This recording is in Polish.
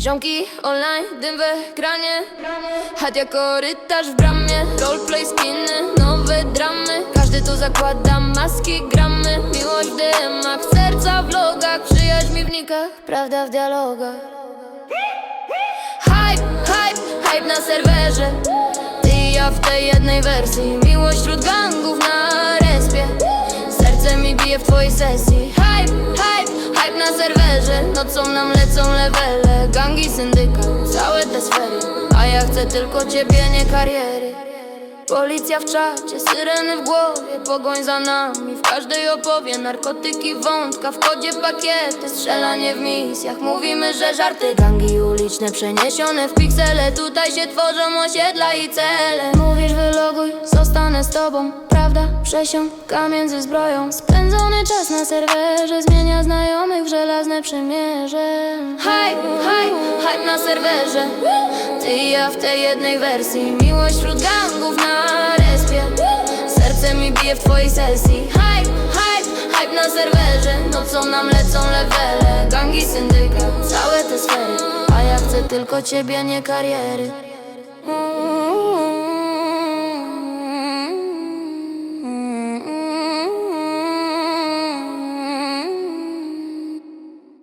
Ziomki online, dym w ekranie. Chat jak korytarz w bramie. Roleplay, skiny, nowe dramy. Każdy tu zakłada maski, gramy. Miłość w dymach, serca w logach. Przyjaźń mi w nikach, prawda w dialogach. Hype, hype, hype na serwerze. Ty i ja w tej jednej wersji. Miłość wśród gangów na respie. Serce mi bije w twojej sesji. Hype, hype, hype na serwerze. Nocą nam lecą levele Gangi, syndyka, całe te sfery. A ja chcę tylko ciebie, nie kariery. Policja w czacie, syreny w głowie Pogoń za nami, w każdej opowie Narkotyki, wątka, w kodzie pakiety. Strzelanie w misjach, mówimy, że żarty. Gangi uliczne przeniesione w piksele Tutaj się tworzą osiedla i cele. Mówisz wyloguj, zostanę z tobą Prawda, przesiąka między zbroją. Spędzony czas na serwerze Zmienia znajomych w przymierze. Hype, hype, hype na serwerze. Ty i ja w tej jednej wersji. Miłość wśród gangów na respie. Serce mi bije w twojej sesji. Hype, hype, hype na serwerze. Nocą nam lecą levele. Gangi, syndykat, całe te sfery. A ja chcę tylko ciebie, nie kariery